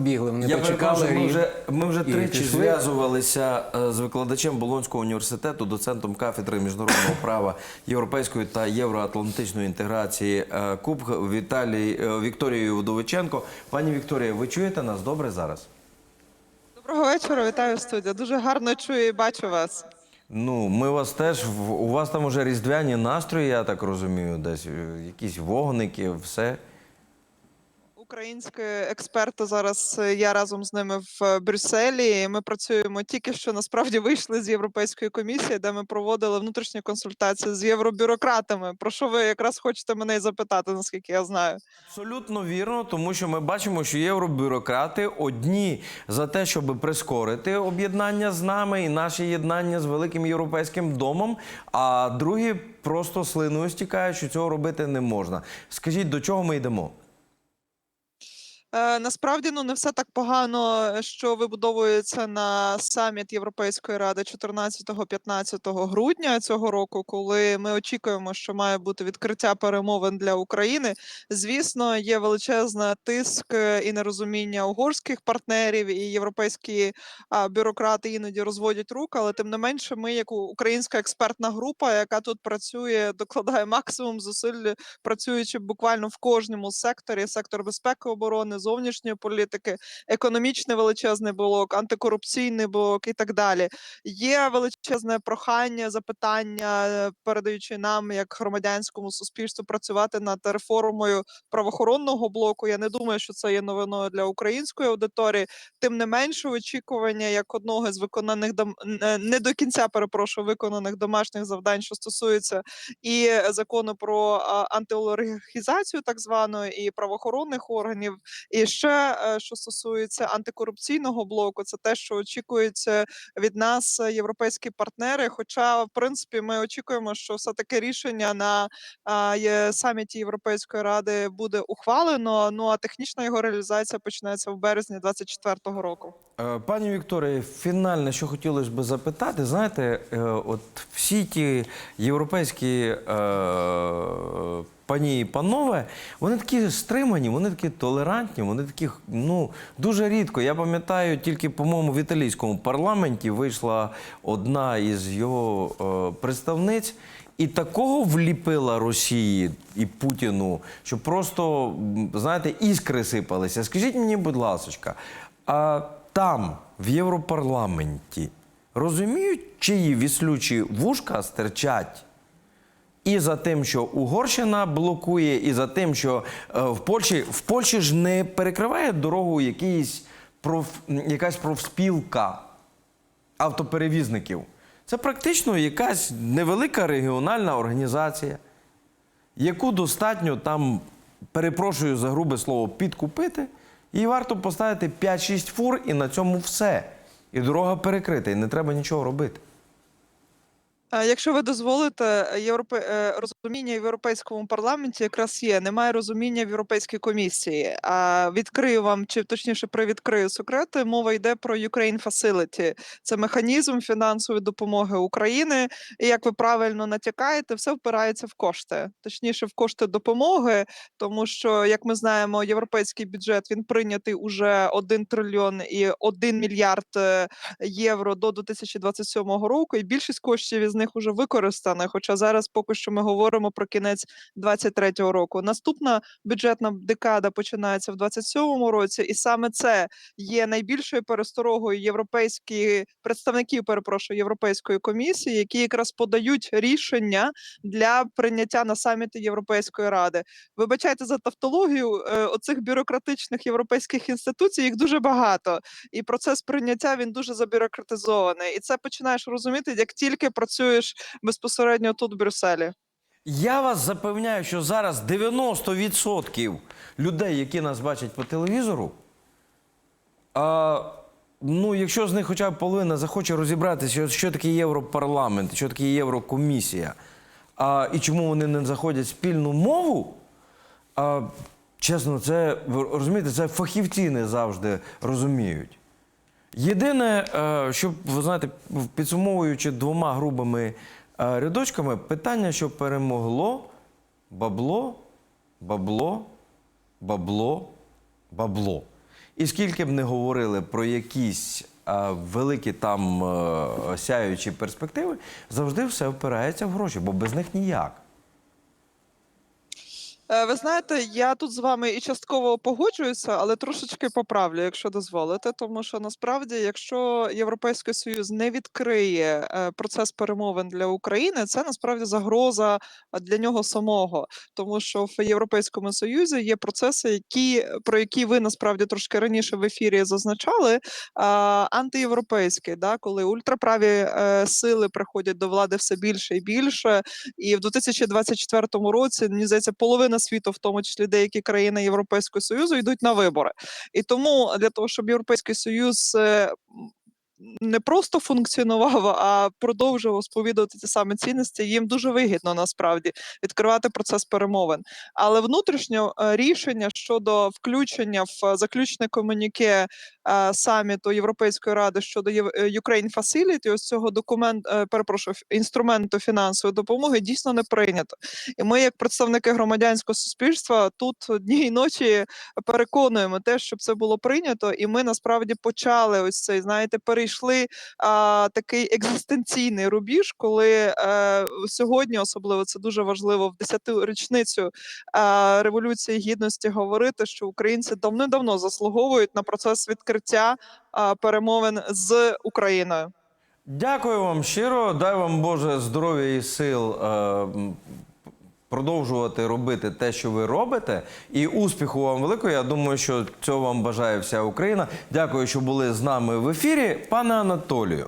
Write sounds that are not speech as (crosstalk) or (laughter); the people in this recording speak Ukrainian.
бігли. Вони Я почекали перепрошую, ми рік вже, ми вже і тричі пішли. зв'язувалися е, з викладачем Болонського університету, доцентом кафедри міжнародного (laughs) права європейської та євроатлантичної інтеграції е, КУБ Віталій е, Вікторією Вдовиченко. Пані Вікторія, ви чуєте нас добре зараз? Доброго вечора, вітаю студія. Дуже гарно чую і бачу вас. Ну, ми вас теж в- у вас там уже різдвяні настрої, я так розумію, десь е, якісь вогники, все. Українські експерти зараз е, я разом з ними в е, Брюсселі. Ми працюємо тільки що насправді вийшли з Європейської комісії, де ми проводили внутрішні консультації з євробюрократами. Про що ви якраз хочете мене і запитати, наскільки я знаю. Абсолютно вірно, тому що ми бачимо, що євробюрократи одні за те, щоб прискорити об'єднання з нами і наше єднання з великим європейським домом, а другі просто слиною стікають, що цього робити не можна. Скажіть, до чого ми йдемо? Е, насправді ну не все так погано, що вибудовується на саміт Європейської ради 14-15 грудня цього року, коли ми очікуємо, що має бути відкриття перемовин для України. Звісно, є величезна тиск е, і нерозуміння угорських партнерів, і європейські бюрократи іноді розводять руки, але тим не менше, ми, як українська експертна група, яка тут працює, докладає максимум зусиль працюючи буквально в кожному секторі: сектор безпеки оборони, зовнішньої політики, економічний величезний блок, антикорупційний блок і так далі. Є величезне прохання, запитання, передаючи нам, як громадянському суспільству, працювати над реформою правоохоронного блоку. Я не думаю, що це є новиною для української аудиторії. Тим не менше, очікування як одного з виконаних е, не до кінця перепрошую виконаних домашніх завдань, що стосується і закону про а, так званої, і правоохоронних органів. І ще е, що стосується антикорупційного блоку, це те, що очікується від нас е, європейські партнери. Хоча, в принципі, ми очікуємо, що все таки рішення на саміті Європейської ради буде ухвалено. Ну а технічна його реалізація почнеться в березні 2024 року. Е, Пані Вікторія, фінальне, що хотілося б запитати, знаєте, от всі ті європейські е, пані і панове, вони такі стримані, вони такі толерантні, вони такі, ну, дуже рідко. Я пам'ятаю, тільки, по-моєму, в італійському парламенті вийшла одна із його е, представниць. І такого вліпила Росії і Путіну, що просто, знаєте, іскри сипалися. Скажіть мені, будь ласка, а там, в Європарламенті, розуміють, чиї віслючі вушка стирчать? І за тим, що Угорщина блокує, і за тим, що е, в Польщі в Польщі ж не перекриває дорогу якийсь проф, якась профспілка автоперевізників. Це практично якась невелика регіональна організація, яку достатньо там, перепрошую за грубе слово, підкупити, і варто поставити 5-6 фур, і на цьому все. І дорога перекрита, і не треба нічого робити. Е, Якщо ви дозволите, європе... е, розуміння в європейському парламенті якраз є. Немає розуміння в Європейській комісії. А відкрию вам, чи точніше привідкрию секрети. Мова йде про Ukraine Facility. Це механізм фінансової допомоги України. І як ви правильно натякаєте, все впирається в кошти, точніше, в кошти допомоги, тому що, як ми знаємо, європейський бюджет він прийнятий уже 1 трильйон і 1 мільярд е, євро до 2027 року, і більшість коштів із них уже використана. Хоча зараз поки що ми говоримо про кінець 2023 року. Наступна бюджетна декада починається в 2027 році, і саме це є найбільшою пересторогою європейські представників, перепрошую, європейської комісії, які якраз подають рішення для прийняття на саміті Європейської ради. Вибачайте за тавтологію, е, оцих бюрократичних європейських інституцій їх дуже багато і процес прийняття він дуже забюрократизований. І це починаєш розуміти, як тільки працюєш безпосередньо тут, в Брюсселі. Я вас запевняю, що зараз 90% людей, які нас бачать по телевізору, а, ну, якщо з них хоча б половина захоче розібратися, що, таке Європарламент, що таке Єврокомісія, а, і чому вони не заходять спільну мову, а, чесно, це розумієте, це фахівці не завжди розуміють. Єдине, е, що ви знаєте, підсумовуючи двома грубими е, рядочками, питання, що перемогло бабло, бабло, бабло, бабло. І скільки б не говорили про якісь е, великі там сяючі перспективи, завжди все впирається в гроші, бо без них ніяк. Е, Ви знаєте, я тут з вами і частково погоджуюся, але трошечки поправлю, якщо дозволите. Тому що насправді, якщо Європейський Союз не відкриє е, процес перемовин для України, це насправді загроза для нього самого. Тому що в Європейському Союзі є процеси, які про які ви насправді трошки раніше в ефірі зазначали, а, антиєвропейські, да, коли ультраправі е, сили приходять до влади все більше і більше. І в 2024 році, мені здається, половина світу, в тому числі деякі країни Європейського Союзу, йдуть на вибори. І тому для того, щоб Європейський Союз е, не просто функціонував, а продовжував сповідувати ті самі цінності, їм дуже вигідно насправді відкривати процес перемовин. Але внутрішньо е, рішення щодо включення в е, заключне комуніке е, саміту Європейської ради щодо Ukraine Facility, ось цього документ, перепрошую, інструменту фінансової допомоги дійсно не прийнято. І ми, як представники громадянського суспільства, тут дні і ночі переконуємо те, щоб це було прийнято, і ми насправді почали ось цей, знаєте, перейшли а, такий екзистенційний рубіж, коли е, сьогодні, особливо це дуже важливо в 10-ту річницю е, революції гідності, говорити, що українці давним-давно заслуговують на процес відкриття а, перемовин з Україною. Дякую вам щиро. Дай вам Боже здоров'я і сил. Продовжувати робити те, що ви робите, і успіху вам великого. Я думаю, що цього вам бажає вся Україна. Дякую, що були з нами в ефірі, пане Анатолію.